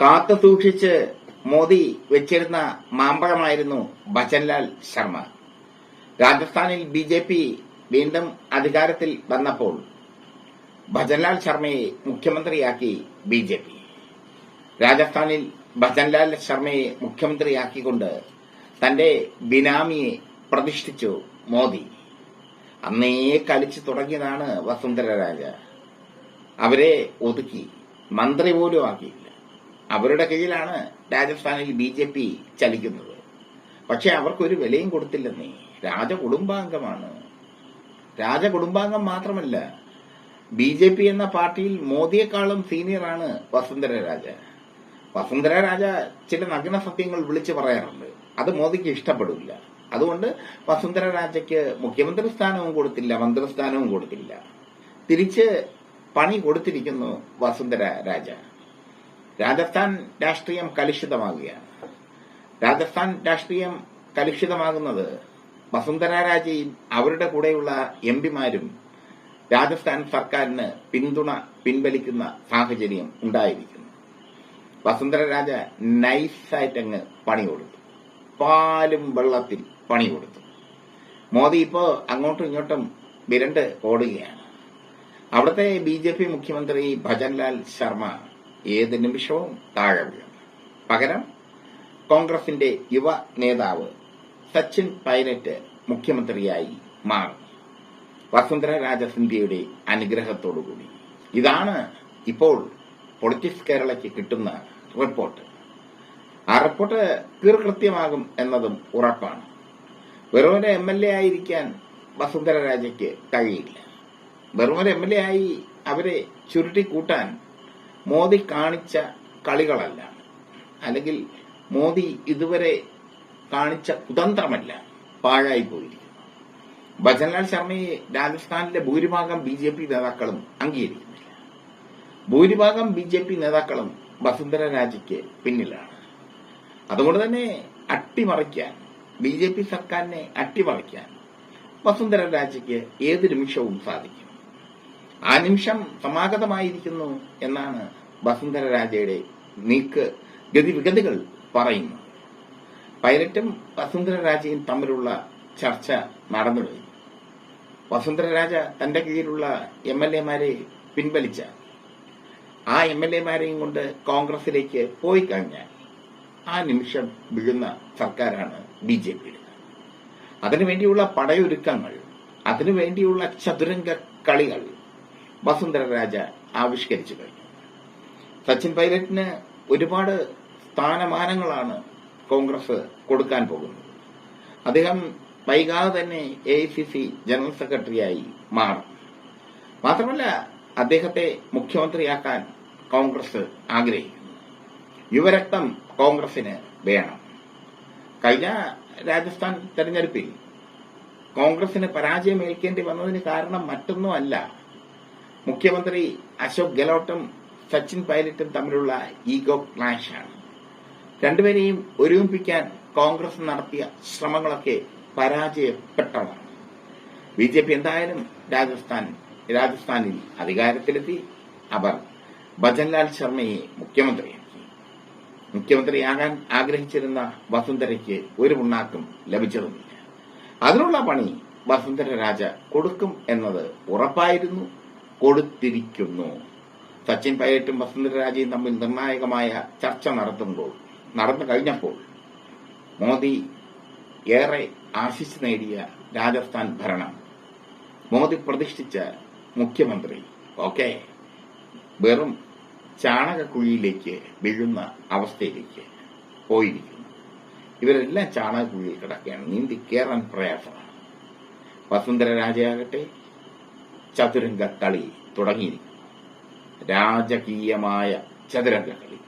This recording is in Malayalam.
കാത്തു സൂക്ഷിച്ച് മോദി വെച്ചിരുന്ന മാമ്പഴമായിരുന്നു ഭജൻലാൽ ശർമ്മ. രാജസ്ഥാനിൽ ബി ജെ പി വീണ്ടും അധികാരത്തിൽ വന്നപ്പോൾ ഭജൻലാൽ ശർമ്മയെ മുഖ്യമന്ത്രിയാക്കി ബി ജെ പി. രാജസ്ഥാനിൽ ഭജൻലാൽ ശർമ്മയെ മുഖ്യമന്ത്രിയാക്കിക്കൊണ്ട് തന്റെ ബിനാമിയെ പ്രതിഷ്ഠിച്ചു മോദി. അന്നേ കളിച്ചു തുടങ്ങിയതാണ് വസുന്ധര രാജ അവരെ ഒതുക്കി മന്ത്രി പോലും ആക്കിയില്ല അവരുടെ കീഴിലാണ് രാജസ്ഥാനിൽ ബി ജെ പി ചലിക്കുന്നത്. പക്ഷെ അവർക്കൊരു വിലയും കൊടുത്തില്ലെന്നേ. രാജകുടുംബാംഗമാണ്. രാജകുടുംബാംഗം മാത്രമല്ല ബി ജെ പി എന്ന പാർട്ടിയിൽ മോദിയെക്കാളും സീനിയറാണ് വസുന്ധര രാജ വസുന്ധര രാജ ചില നഗ്ന സത്യങ്ങൾ വിളിച്ചു പറയാറുണ്ട്. അത് മോദിക്ക് ഇഷ്ടപ്പെടില്ല. അതുകൊണ്ട് വസുന്ധര രാജയ്ക്ക് മുഖ്യമന്ത്രി സ്ഥാനവും കൊടുത്തില്ല മന്ത്രിസ്ഥാനവും കൊടുത്തില്ല. തിരിച്ച് പണി കൊടുത്തിരിക്കുന്നു വസുന്ധര രാജ രാജസ്ഥാൻ രാഷ്ട്രീയം കലുഷിതമാകുകയാണ്. രാജസ്ഥാൻ രാഷ്ട്രീയം കലുഷിതമാകുന്നത് വസുന്ധര രാജയും അവരുടെ കൂടെയുള്ള എം പിമാരും രാജസ്ഥാൻ സർക്കാരിന് പിന്തുണ പിൻവലിക്കുന്ന സാഹചര്യം ഉണ്ടായിരിക്കുന്നു. വസുന്ധര രാജ നൈസായിട്ടങ്ങ് പണി കൊടുത്തു പാലും വെള്ളത്തിൽ പണി കൊടുത്തു മോദി ഇപ്പോ അങ്ങോട്ടും ഇങ്ങോട്ടും വിരണ്ട് ഓടുകയാണ്. അവിടുത്തെ ബി ജെ പി മുഖ്യമന്ത്രി ഭജൻലാൽ ശർമ്മ ഏത് നിമിഷവും താഴെ വീഴും പകരം കോൺഗ്രസിന്റെ യുവ നേതാവ് സച്ചിൻ പൈലറ്റ് മുഖ്യമന്ത്രിയായി മാറും. വസുന്ധര രാജ സിന്ധ്യയുടെ അനുഗ്രഹത്തോടുകൂടി. ഇതാണ് ഇപ്പോൾ പൊളിറ്റിക്സ് കേരളയ്ക്ക് കിട്ടുന്ന റിപ്പോർട്ട്. ആ റിപ്പോർട്ട് തീർകൃത്യമാകും എന്നതും ഉറപ്പാണ്. വെറും ഒരു എം എൽ എ ആയിരിക്കാൻ വസുന്ധര രാജയ്ക്ക് കഴിയില്ല. വെറും ഒരു എം എൽ എ ആയി അവരെ ചുരുട്ടി കൂട്ടാൻ മോദി കാണിച്ച കളികളല്ല. അല്ലെങ്കിൽ മോദി ഇതുവരെ കാണിച്ച കുതന്ത്രമല്ല. പാഴായി പോയിരിക്കുന്നു. ഭജൻലാൽ ശർമ്മയെ രാജസ്ഥാനിലെ ഭൂരിഭാഗം ബി ജെ പി നേതാക്കളും അംഗീകരിക്കുന്നില്ല. ഭൂരിഭാഗം ബി ജെ പി നേതാക്കളും വസുന്ധര രാജയ്ക്ക് പിന്നിലാണ്. അതുകൊണ്ട് തന്നെ അട്ടിമറിക്കാൻ ബി ജെ പി സർക്കാരിനെ അട്ടിമറിക്കാൻ വസുന്ധര രാജയ്ക്ക് ഏത് നിമിഷവും സാധിക്കും. ആ നിമിഷം സമാഗതമായിരിക്കുന്നു എന്നാണ് വസുന്ധര രാജയുടെ നീക്ക് ഗതിവിഗതികൾ പറയുന്നു. പൈലറ്റും വസുന്ധര രാജയും തമ്മിലുള്ള ചർച്ച നടന്നു കഴിഞ്ഞു വസുന്ധര രാജ തന്റെ കീഴിലുള്ള എം എൽ എമാരെ പിൻവലിച്ച. ആ എം എൽ എമാരെയും കൊണ്ട് കോൺഗ്രസിലേക്ക് പോയി കഴിഞ്ഞാൽ ആ നിമിഷം വീഴുന്ന സർക്കാരാണ് ബി ജെ പിയുടെ. അതിനുവേണ്ടിയുള്ള പടയൊരുക്കങ്ങൾ അതിനുവേണ്ടിയുള്ള ചതുരംഗ കളികൾ വസുന്ധര രാജ ആവിഷ്കരിച്ചു കഴിഞ്ഞു. സച്ചിൻ പൈലറ്റിന് ഒരുപാട് സ്ഥാനമാനങ്ങളാണ് കോൺഗ്രസ് കൊടുക്കാൻ പോകുന്നത്. അദ്ദേഹം വൈകാതെ തന്നെ A I C C general സെക്രട്ടറിയായി മാറും. മാത്രമല്ല അദ്ദേഹത്തെ മുഖ്യമന്ത്രിയാക്കാൻ കോൺഗ്രസ് ആഗ്രഹിക്കുന്നു. യുവരക്തം കോൺഗ്രസിന് വേണം. കഴിഞ്ഞ രാജസ്ഥാൻ തെരഞ്ഞെടുപ്പിൽ കോൺഗ്രസിന് പരാജയമേൽക്കേണ്ടി വന്നതിന് കാരണം മറ്റൊന്നുമല്ല മുഖ്യമന്ത്രി അശോക് ഗെലോട്ടും സച്ചിൻ പൈലറ്റും തമ്മിലുള്ള ഈഗോ ക്ലാഷാണ്. രണ്ടുപേരെയും ഒരുമിപ്പിക്കാൻ കോൺഗ്രസ് നടത്തിയ ശ്രമങ്ങളൊക്കെ പരാജയപ്പെട്ടതാണ്. ബി ജെ പി എന്തായാലും രാജസ്ഥാൻ രാജസ്ഥാനിൽ അധികാരത്തിലെത്തി. അവർ ഭജൻലാൽ ശർമ്മയെ മുഖ്യമന്ത്രിയാക്കി. മുഖ്യമന്ത്രിയാകാൻ ആഗ്രഹിച്ചിരുന്ന വസുന്ധരയ്ക്ക് ഒരു പുണ്ണാക്കും ലഭിച്ചതുമില്ല അതിനുള്ള പണി വസുന്ധര രാജ കൊടുക്കും എന്നത് ഉറപ്പായിരുന്നു. കൊടുത്തിരിക്കുന്നു. സച്ചിൻ പൈലറ്റും വസുന്ധര രാജയും തമ്മിൽ നിർണായകമായ ചർച്ച നടത്തുമ്പോൾ നടന്നു കഴിഞ്ഞപ്പോൾ മോദി ഏറെ ആശിച്ചു നേടിയ രാജസ്ഥാൻ ഭരണം. മോദി പ്രതിഷ്ഠിച്ച മുഖ്യമന്ത്രി. ഓക്കെ. വെറും ചാണകക്കുഴിയിലേക്ക് വീഴുന്ന അവസ്ഥയിലേക്ക് പോയിരിക്കുന്നു. ഇവരെല്ലാം ചാണകക്കുഴിയിൽ കിടക്കുകയാണ്. നീന്തി കയറാൻ പ്രയാസമാണ്. വസുന്ധര രാജയാകട്ടെ ചതുരംഗ കളി തുടങ്ങിയിരിക്കുന്നു രാജകീയമായ ചതുരംഗ കളി